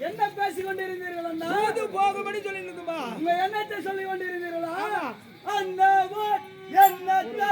என்ன பேசிக் கொண்டிருந்தீர்கள் தூது போகும்படி சொல்லிருக்குமா உங்க எண்ணத்தை சொல்லிக் கொண்டிருந்தீர்களா அந்த ஊர் எண்ணத்தை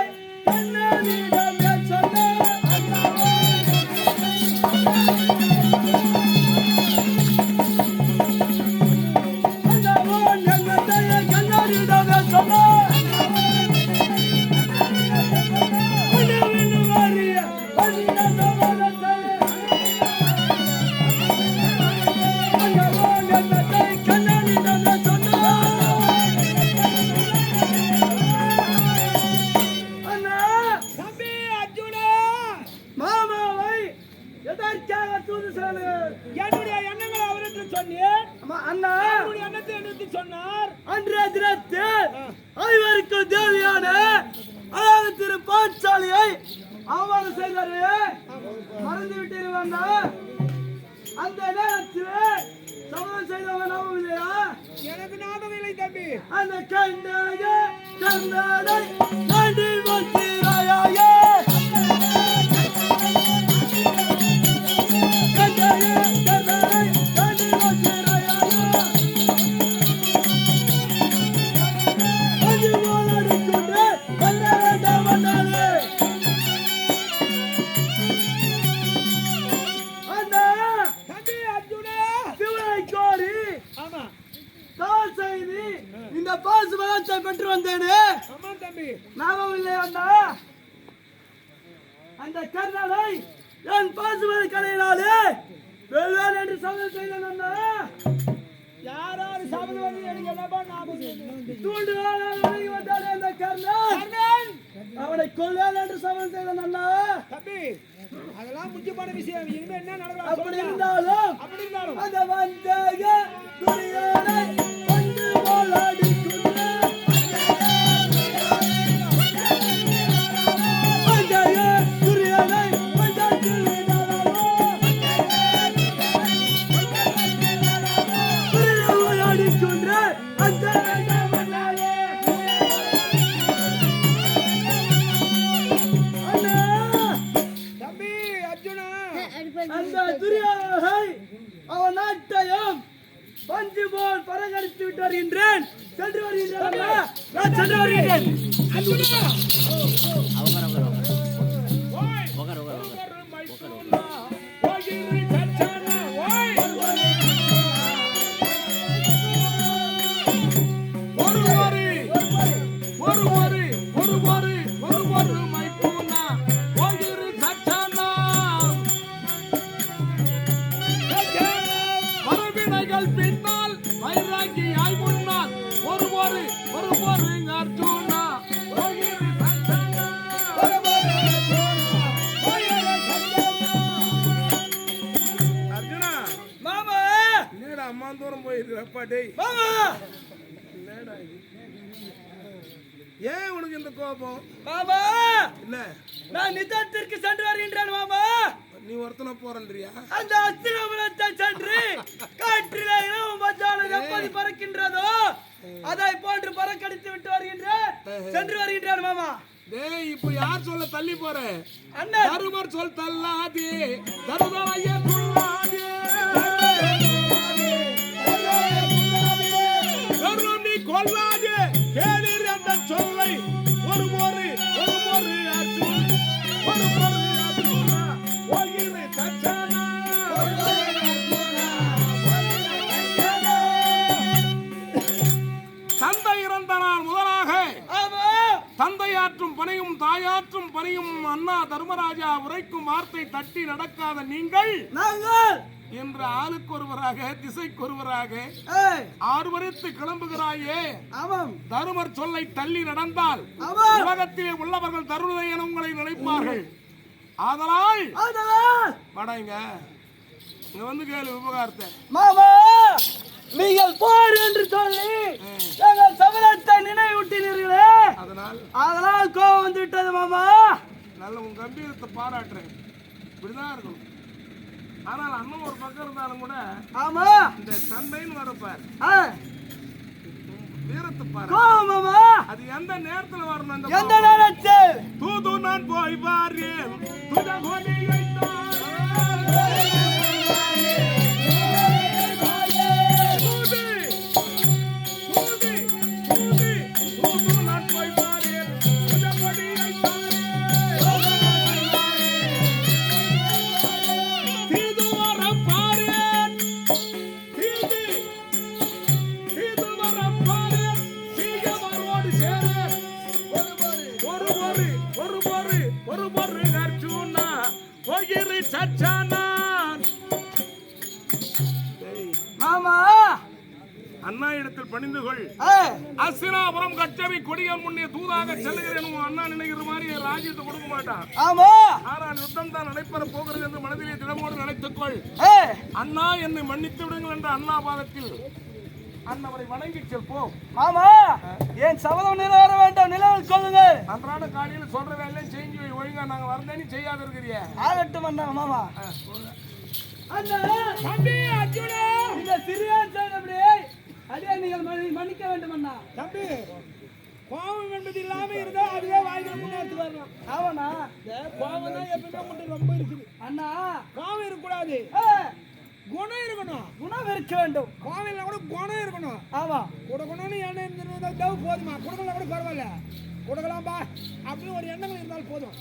பாஞ்சாலியை அவமானம் செய்தாரு மறந்து விட்டீர்கள் அண்ணா அந்த நேரத்தில் சமரம் செய்தவங்க ஞாபகம் இல்லையா? எனக்கு ஞாபகம் இல்லை தம்பி. அந்த கண்ணாக கண்ணாடை. பாசு மலத்தை பெற்று வந்தேனே? ஞாபகம் இல்லை அண்ணா? அந்த கர்ணனை என் பாசுமதி கலையினாலே வெல்வேன் என்று சமையல் செய்தேன் அண்ணா. யாராரு வந்து எனக்கு என்னப்பா ஞாபகம் இல்லை. தூண்டு வழங்கி வந்தாலே அந்த கர்ணன்! அவனை கொல்வேன் என்று சமையல் செய்தேன் அண்ணா. தம்பி அதெல்லாம் போன விஷயம். இனிமே என்ன நடக்கும் அப்படி இருந்தாலும் அப்படி இருந்தாலும். அந்த வந்தக துணியானை பரகடித்து வருகின்றேன். சென்று வருகின்றேன் நான் சென்று வருகின்றேன். பின்னால் வைராக்கியா தூரம் போயிருக்கிறப்பா டேய்? ஏன் உனக்கு இந்த கோபம்? மாமா. இல்ல நான் நிஜத்திற்கு சென்று வருகின்றேன் மாமா. நீ ஒருத்தனை போறன்றியா? அந்த அஸ்திரபுரத்தை சென்று காற்றிலே இரவு மச்சானம் எப்படி பறக்கின்றதோ அதை போன்று பறக்கடித்து விட்டு வருகின்றேன் சென்று வருகின்றேன் மாமா. டேய் இப்போ யார் சொல்ல தள்ளி போற? அண்ணன். தருமர் சொல் தள்ளாதே. தருதலைய துள்ளாதே தந்தையாற்றும் பணியும் தாயாற்றும் பணியும் அண்ணா தர்மராஜா உரைக்கும் வார்த்தை தட்டி நடக்காத நீங்கள் நாங்கள் என்று ஆளுக்கு ஒருவராக திசைக்கு ஒருவராக ஏய், ஆறுவரித்து கிளம்புகிறாயே. தருமர் சொல்லை தள்ளி நடந்தால் உலகத்திலே உள்ளவர்கள் தருணதை என உங்களை நினைப்பார்கள். ஆதலால் வடைங்க. இங்க வந்து கேளு விவகாரத்தை மாமா நீங்கள் போர் என்று சொல்லி அதனால் அதனால் கோபம் வந்து விட்டது மாமா. நல்ல உன் கம்பீரத்தை பாராட்டுறேன். இப்படிதான் இருக்கணும். ஆனால் அண்ணன் ஒரு பக்கம் இருந்தாலும் கூட ஆமா. இந்த சண்டைன்னு வரப்பார் ஆ, வீரத்தை பாரு. மாமா. அது எந்த நேரத்துல வரணும் அந்த எந்த நேரத்தில்? தூது நான் போய் துஜ ஒரு ஒரு அர்ஜுனா போயிரு சச்சானா. மாமா! அண்ணா இடத்தில் பணிந்து கொள். அசிராபுரம் கச்சவி கொடிய முன்னே தூதாக செல்லுகிறேன். அண்ணா நினைக்கிற மாதிரி என் ராஜ்யத்தை கொடுக்க மாட்டான். ஆமா! ஆனால் யுத்தம் தான் நடைபெற போகிறது என்று மனதிலே திடமோடு நினைத்துக்கொள் அண்ணா என்னை மன்னித்து விடுங்கள் என்ற அண்ணா பாதத்தில். அண்ணவரை வணங்கி செல்போம். ஆமா என் சபதம் கொள்ளுங்கள் அன்றாட காலையில் சொல்ற வேலையை செஞ்சு. ஒழுங்கா நாங்க வரதேன்னு செய்யாத இருக்கிறிய. ஆகட்டும் அண்ணா மாமா. அண்ணா தம்பி அர்ஜுனா. இந்த சிறியான் செய்தபடி அடியே நீங்கள் மன்னி- மன்னிக்க வேண்டும் அண்ணா. தம்பி கோபம் என்பது இல்லாம இருந்தா அதுவே வாய்க்கு முன்னேற்று வரலாம். இந்த கோபம் தான் எப்பவுமே மட்டும் ரொம்ப இருக்குது. அண்ணா. கோபம் இருக்கக்கூடாது. குணம் இருக்கணும். குணம் இருக்க வேண்டும். கோபம் இல்லை கூட குணம் இருக்கணும். ஆமா. கொடுக்கணும்னு எண்ணம் இருந்திருந்தா தவு போதுமா? கொடுக்கலாம் கூட பரவாயில்ல. கொடுக்கலாம்பா. அப்படின்னு ஒரு எண்ணங்கள் இருந்தால் போதும்.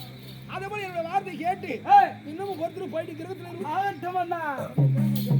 அதே போல என்னோட வார்த்தை கேட்டு இன்னமும் ஒருத்தர் போயிட்டு கிரகத்தில் இருக்கு